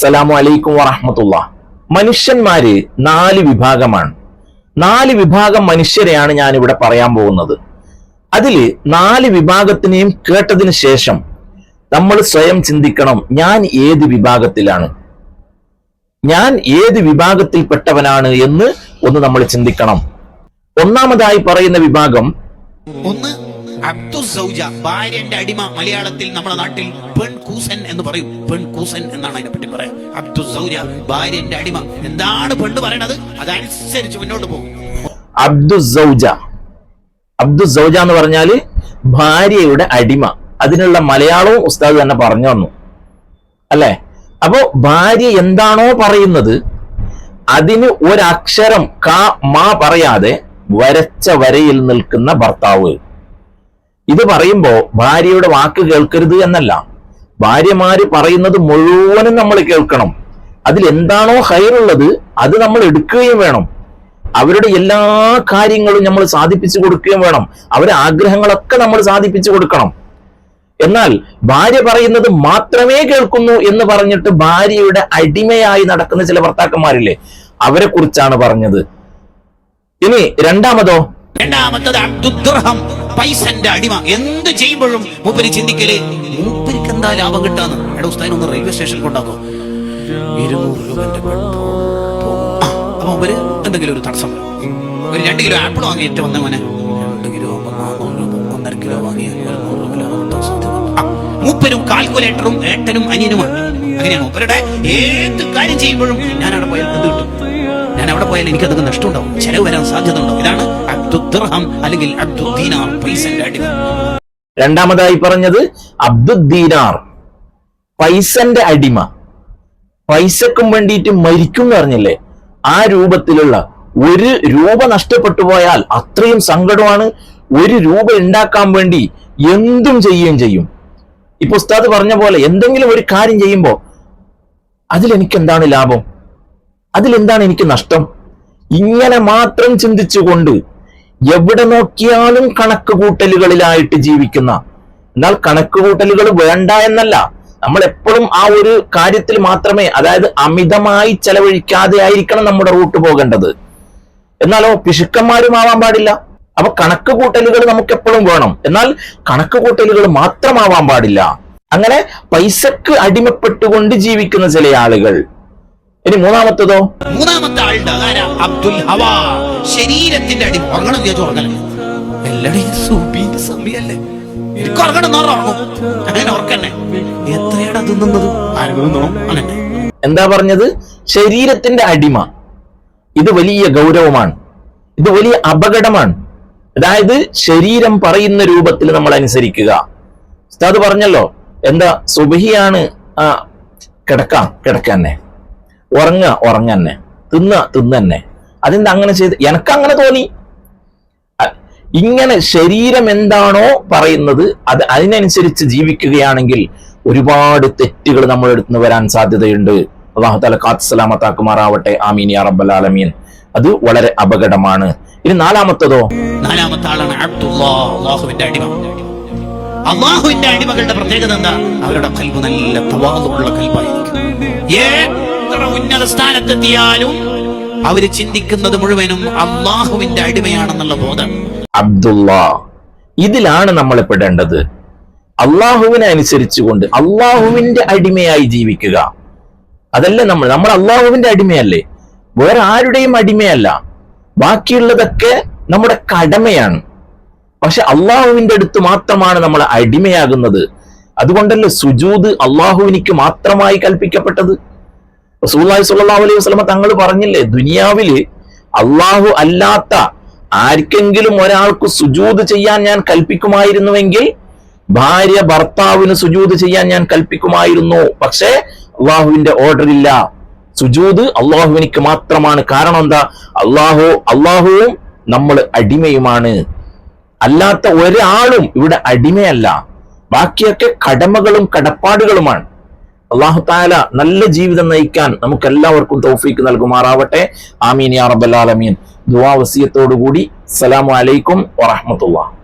അസ്സലാമു അലൈക്കും വറഹമത്തുള്ള. മനുഷ്യന്മാര് നാല് വിഭാഗമാണ്. നാല് വിഭാഗം മനുഷ്യരെയാണ് ഞാൻ ഇവിടെ പറയാൻ പോകുന്നത്. അതിൽ നാല് വിഭാഗത്തിനെയും കേട്ടതിന് ശേഷം നമ്മൾ സ്വയം ചിന്തിക്കണം ഞാൻ ഏത് വിഭാഗത്തിലാണ്? ഞാൻ ഏത് വിഭാഗത്തിൽപ്പെട്ടവനാണ് എന്ന് ഒന്ന് നമ്മൾ ചിന്തിക്കണം. ഒന്നാമതായി പറയുന്ന വിഭാഗം ഒന്ന് ഭാര്യന്റെ അടിമ മലയാളത്തിൽ നമ്മുടെ നാട്ടിൽ പെൺകൂസൻ എന്ന് പറയും. പെൺ കൂസൻ എന്നാണ് അതിനെ പറ്റി പറയാം. അബ്ദുൽ സൗര്യ ഭാര്യന്റെ അടിമ. എന്താണ് പെണ്ണ് പറയണത്? അതനുസരിച്ച് മുന്നോട്ട് പോകും. അബ്ദുസൗജ അബ്ദുസൗജ എന്ന് പറഞ്ഞാൽ ഭാര്യയുടെ അടിമ. അതിനുള്ള മലയാളവും ഉസ്താദ് തന്നെ പറഞ്ഞു തന്നു. അല്ലെ? അപ്പോ ഭാര്യ എന്താണോ പറയുന്നത് അതിന് ഒരക്ഷരം കാ മാ പറയാതെ വരച്ച വരയിൽ നിൽക്കുന്ന ഭർത്താവ്. ഇത് പറയുമ്പോ ഭാര്യയുടെ വാക്ക് കേൾക്കരുത് എന്നല്ല. ഭാര്യമാര് പറയുന്നത് മുഴുവനും നമ്മൾ കേൾക്കണം. അതിൽ എന്താണോ ഹൈറുള്ളത് അത് നമ്മൾ എടുക്കുകയും വേണം. അവരുടെ എല്ലാ കാര്യങ്ങളും നമ്മൾ സാധിപ്പിച്ചു കൊടുക്കുകയും വേണം. അവരുടെ ആഗ്രഹങ്ങളൊക്കെ നമ്മൾ സാധിപ്പിച്ചു കൊടുക്കണം. എന്നാൽ ഭാര്യ പറയുന്നത് മാത്രമേ കേൾക്കുന്നു എന്ന് പറഞ്ഞിട്ട് ഭാര്യയുടെ അടിമയായി നടക്കുന്ന ചില ഭർത്താക്കന്മാരില്ലേ? അവരെ കുറിച്ചാണ് പറഞ്ഞത്. ഇനി രണ്ടാമതോ? രണ്ടാമത്തത് അബ്ദുൽ പൈസന്റെ അടിമ. എന്ത് ചെയ്യുമ്പോഴും മൂപ്പര് ചിന്തിക്കൽ മൂപ്പരിക്ക് എന്താ ലാഭം കിട്ടാന്ന്? എടാ ഉസ്താദിനെ ഒന്ന് റെയിൽവേ സ്റ്റേഷനിൽ കൊണ്ടാക്കോ ഇരുന്നൂറ് രൂപന്റെ അപ്പൊ മൂപ്പര് എന്തെങ്കിലും ഒരു തടസ്സം ഒരു രണ്ട് കിലോ ആപ്പിൾ വാങ്ങിയിട്ട് വന്ന മോനെ. രണ്ട് കിലോ ഒന്നര കിലോ വാങ്ങിയ മൂപ്പരും കാൽക്കുലേറ്ററും ഏട്ടനും അനിയനുമാണ്. അങ്ങനെയാണ് മൂപ്പരുടെ ഏത് കാര്യം ചെയ്യുമ്പോഴും ഞാൻ അവിടെ പോയാൽ എന്ത് കിട്ടും? ഞാൻ അവിടെ പോയാൽ എനിക്ക് അതൊക്കെ നഷ്ടമുണ്ടാവും. ചെലവ് വരാൻ സാധ്യത ഉണ്ടാവും ഇതാണ് അല്ലെങ്കിൽ പൈസന്റെ അടിമ. രണ്ടാമതായി പറഞ്ഞത് അബ്ദുദ്ദീനാർ പൈസന്റെ അടിമ. പൈസക്കും വേണ്ടിയിട്ട് മരിക്കും എന്ന് പറഞ്ഞില്ലേ? ആ രൂപത്തിലുള്ള ഒരു രൂപ നഷ്ടപ്പെട്ടു പോയാൽ അത്രയും സങ്കടമാണ്. ഒരു രൂപ ഉണ്ടാക്കാൻ വേണ്ടി എന്തും ചെയ്യുകയും ചെയ്യും. ഇപ്പൊ ഉസ്താദ് പറഞ്ഞ പോലെ എന്തെങ്കിലും ഒരു കാര്യം ചെയ്യുമ്പോ അതിലെനിക്ക് എന്താണ് ലാഭം? അതിലെന്താണ് എനിക്ക് നഷ്ടം? ഇങ്ങനെ മാത്രം ചിന്തിച്ചുകൊണ്ട് എവിടെ നോക്കിയാലും കണക്ക് കൂട്ടലുകളിലായിട്ട് ജീവിക്കുന്ന. എന്നാൽ കണക്ക് കൂട്ടലുകൾ വേണ്ട എന്നല്ല. നമ്മൾ എപ്പോഴും ആ ഒരു കാര്യത്തിൽ മാത്രമേ അതായത് അമിതമായി ചെലവഴിക്കാതെ ആയിരിക്കണം നമ്മുടെ റൂട്ട് പോകേണ്ടത്. എന്നാലോ പിശുക്കന്മാരും ആവാൻ പാടില്ല. അപ്പൊ കണക്ക് കൂട്ടലുകൾ നമുക്ക് എപ്പോഴും വേണം. എന്നാൽ കണക്ക് കൂട്ടലുകൾ മാത്രമാവാൻ പാടില്ല. അങ്ങനെ പൈസക്ക് അടിമപ്പെട്ടുകൊണ്ട് ജീവിക്കുന്ന ചില ആളുകൾ ഇനി മൂന്നാമത്തതോ? മൂന്നാമത്തെ ആളുടെ അബ്ദുൽ ഹവാ. ശരീരത്തിന്റെ അടി ഉറങ്ങണം ചോദിച്ചു ഉറങ്ങലേ എല്ലടി സൂപ്പിന്റെ സമയല്ലേ എനിക്ക് ഉറങ്ങണം ഉറങ്ങും. അങ്ങനെ ഉറക്കന്നെ. എത്രയാണ് തിന്നുന്നത് അങ്ങനെ. എന്താ പറഞ്ഞത്? ശരീരത്തിന്റെ അടിമ. ഇത് വലിയ ഗൗരവമാണ്. ഇത് വലിയ അപകടമാണ്. അതായത് ശരീരം പറയുന്ന രൂപത്തിൽ നമ്മൾ അനുസരിക്കുക. ഉസ്താദ് പറഞ്ഞല്ലോ എന്താ സുബഹിയാണ് ആ കിടക്കാം കിടക്കന്നെ ഉറങ്ങ ഉറങ്ങന്നെ. തിന്ന തിന്നന്നെ. അതെന്താ അങ്ങനെ ചെയ്ത്? എനക്ക് അങ്ങനെ തോന്നി ഇങ്ങനെ ശരീരം എന്താണോ പറയുന്നത് അത് അതിനനുസരിച്ച് ജീവിക്കുകയാണെങ്കിൽ ഒരുപാട് തെറ്റുകൾ നമ്മൾ എടുത്തു വരാൻ സാധ്യതയുണ്ട്. അള്ളാഹു താല കാത്ത് സലാമത്താക്കുമാറാവട്ടെ. ആമീൻ യാ റബ്ബൽ ആലമീൻ. അത് വളരെ അപകടമാണ്. ഇനി നാലാമത്തതോ? നാലാമത്തെ ആളാണ് അടിമ. അള്ളാഹുവിന്റെ അടിമകളുടെ പ്രത്യേകത എന്താ? അവരുടെ കൽബ് നല്ല തവാതുള്ള കൽബായിരിക്കും. എത്ര ഉന്നത സ്ഥാനത്തെത്തിയാലും അവർ ചിന്തിക്കുന്നത് മുഴുവനും അള്ളാഹുവിന്റെ അടിമയാണെന്നുള്ള ബോധം. അബ്ദുള്ള ഇതിലാണ് നമ്മൾ പെടേണ്ടത്. അള്ളാഹുവിനെ അനുസരിച്ചുകൊണ്ട് അള്ളാഹുവിന്റെ അടിമയായി ജീവിക്കുക. അതല്ലേ നമ്മൾ നമ്മൾ അള്ളാഹുവിന്റെ അടിമയല്ലേ? വേറെ ആരുടെയും അടിമയല്ല. ബാക്കിയുള്ളതൊക്കെ നമ്മുടെ കടമയാണ്. പക്ഷെ അള്ളാഹുവിന്റെ അടുത്ത് മാത്രമാണ് നമ്മൾ അടിമയാകുന്നത്. അതുകൊണ്ടല്ലേ സുജൂദ് അള്ളാഹുവിനിക്ക് മാത്രമായി കൽപ്പിക്കപ്പെട്ടത്? റസൂലുള്ളാഹി സ്വല്ലല്ലാഹു അലൈഹി വസ്ലമ തങ്ങൾ പറഞ്ഞില്ലേ ദുനിയാവിൽ അള്ളാഹു അല്ലാത്ത ആർക്കെങ്കിലും ഒരാൾക്ക് സുജൂത് ചെയ്യാൻ ഞാൻ കൽപ്പിക്കുമായിരുന്നുവെങ്കിൽ ഭാര്യ ഭർത്താവിന് സുജൂത് ചെയ്യാൻ ഞാൻ കൽപ്പിക്കുമായിരുന്നു. പക്ഷേ അള്ളാഹുവിന്റെ ഓർഡർ ഇല്ല. സുജൂദ് അള്ളാഹുവിനിക്ക് മാത്രമാണ്. കാരണം എന്താ? അള്ളാഹു അള്ളാഹുവും നമ്മൾ അടിമയുമാണ്. അല്ലാത്ത ഒരാളും ഇവിടെ അടിമയല്ല. ബാക്കിയൊക്കെ കടമകളും കടപ്പാടുകളുമാണ്. അള്ളാഹു താല നല്ല ജീവിതം നയിക്കാൻ നമുക്ക് എല്ലാവർക്കും തൗഫീക്ക് നൽകുമാറാവട്ടെ. ആമീൻ യാ റബ്ബൽ ആലമീൻ. ദുആ വസിയത്തോടുകൂടി. അസ്സലാമു അലൈക്കും വറഹ്മത്തുള്ളാഹി.